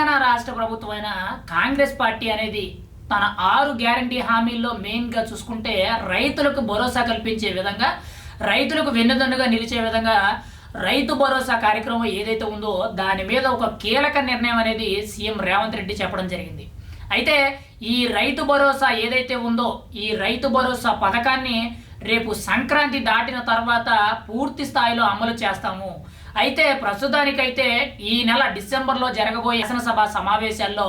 తెలంగాణ రాష్ట్ర ప్రభుత్వమైన కాంగ్రెస్ పార్టీ అనేది తన ఆరు గ్యారంటీ హామీల్లో మెయిన్గా చూసుకుంటే రైతులకు భరోసా కల్పించే విధంగా రైతులకు వెన్నుదన్నుగా నిలిచే విధంగా రైతు భరోసా కార్యక్రమం ఏదైతే ఉందో దాని మీద ఒక కీలక నిర్ణయం అనేది సీఎం రేవంత్ రెడ్డి చెప్పడం జరిగింది. అయితే ఈ రైతు భరోసా ఏదైతే ఉందో ఈ రైతు భరోసా పథకాన్ని రేపు సంక్రాంతి దాటిన తర్వాత పూర్తి స్థాయిలో అమలు చేస్తాము. అయితే ప్రస్తుతానికైతే ఈ నెల డిసెంబర్లో జరగబోయే శాసనసభ సమావేశాల్లో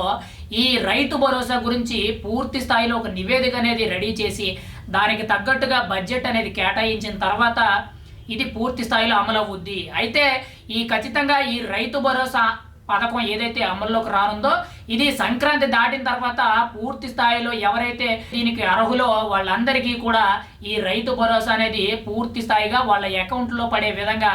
ఈ రైతు భరోసా గురించి పూర్తి స్థాయిలో ఒక నివేదిక అనేది రెడీ చేసి దానికి తగ్గట్టుగా బడ్జెట్ అనేది కేటాయించిన తర్వాత ఇది పూర్తి స్థాయిలో అమలు అవుద్ది. అయితే ఈ ఖచ్చితంగా ఈ రైతు భరోసా పథకం ఏదైతే అమల్లోకి రానుందో ఇది సంక్రాంతి దాటిన తర్వాత పూర్తి స్థాయిలో ఎవరైతే దీనికి అర్హులో వాళ్ళందరికీ కూడా ఈ రైతు భరోసా అనేది పూర్తి స్థాయిగా వాళ్ళ అకౌంట్లో పడే విధంగా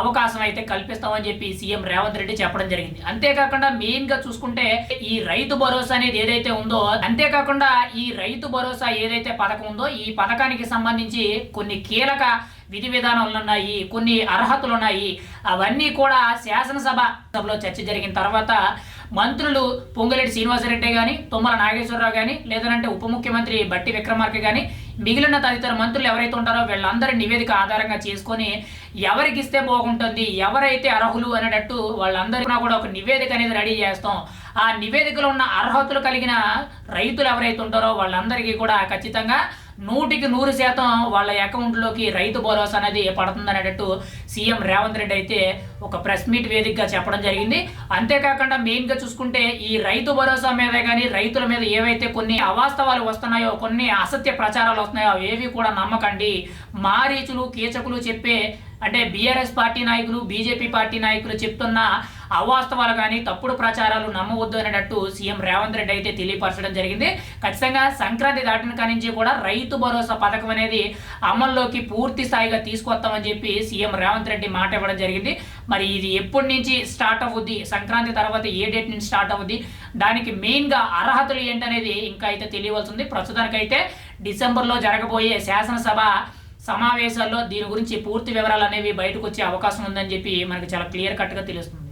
అవకాశం అయితే కల్పిస్తామని చెప్పి సీఎం రేవంత్ రెడ్డి చెప్పడం జరిగింది. అంతేకాకుండా మెయిన్గా చూసుకుంటే ఈ రైతు భరోసా అనేది ఏదైతే ఉందో అంతేకాకుండా ఈ రైతు భరోసా ఏదైతే పథకం ఉందో ఈ పథకానికి సంబంధించి కొన్ని కీలక విధి విధానాలు ఉన్నాయి కొన్ని అర్హతలు ఉన్నాయి అవన్నీ కూడా శాసనసభ సభలో చర్చ జరిగిన తర్వాత మంత్రులు పొంగులేటి శ్రీనివాసరెడ్డి కానీ తుమ్మల నాగేశ్వరరావు కానీ లేదంటే ఉప ముఖ్యమంత్రి బట్టి విక్రమార్క కానీ మిగిలిన తదితర మంత్రులు ఎవరైతే ఉంటారో వీళ్ళందరి నివేదిక ఆధారంగా చేసుకొని ఎవరికి ఇస్తే బాగుంటుంది ఎవరైతే అర్హులు అనేటట్టు వాళ్ళందరికీ కూడా ఒక నివేదిక అనేది రెడీ చేస్తాం. ఆ నివేదికలో ఉన్న అర్హతలు కలిగిన రైతులు ఎవరైతే ఉంటారో వాళ్ళందరికీ కూడా ఖచ్చితంగా నూటికి నూరు శాతం వాళ్ళ అకౌంట్లోకి రైతు భరోసా అనేది పడుతుందనేటట్టు సీఎం రేవంత్ రెడ్డి అయితే ఒక ప్రెస్ మీట్ వేదికగా చెప్పడం జరిగింది. అంతేకాకుండా మెయిన్గా చూసుకుంటే ఈ రైతు భరోసా మీద కానీ రైతుల మీద ఏవైతే కొన్ని అవాస్తవాలు వస్తున్నాయో కొన్ని అసత్య ప్రచారాలు వస్తున్నాయో ఏవి కూడా నమ్మకండి. మారీచులు కీచకులు చెప్పే అంటే బీఆర్ఎస్ పార్టీ నాయకులు బీజేపీ పార్టీ నాయకులు చెప్తున్న అవాస్తవాలు కానీ తప్పుడు ప్రచారాలు నమ్మవద్దు అనేటట్టు సీఎం రేవంత్ రెడ్డి అయితే తెలియపరచడం జరిగింది. ఖచ్చితంగా సంక్రాంతి దాటిన కాడి నుంచి కూడా రైతు భరోసా పథకం అనేది అమల్లోకి పూర్తి స్థాయిగా తీసుకొస్తామని చెప్పి సీఎం రేవంత్ రెడ్డి మాట ఇవ్వడం జరిగింది. మరి ఇది ఎప్పటి నుంచి స్టార్ట్ అవుద్ది? సంక్రాంతి తర్వాత ఏ డేట్ నుంచి స్టార్ట్ అవుద్ది? దానికి మెయిన్గా అర్హతలు ఏంటనేది ఇంకా అయితే తెలియవలసింది ప్రస్తుతానికైతే డిసెంబర్లో జరగబోయే శాసనసభ సమావేశాల్లో దీని గురించి పూర్తి వివరాలు అనేవి బయటకు వచ్చే అవకాశం ఉందని చెప్పి మనకు చాలా క్లియర్ కట్గా తెలుస్తుంది.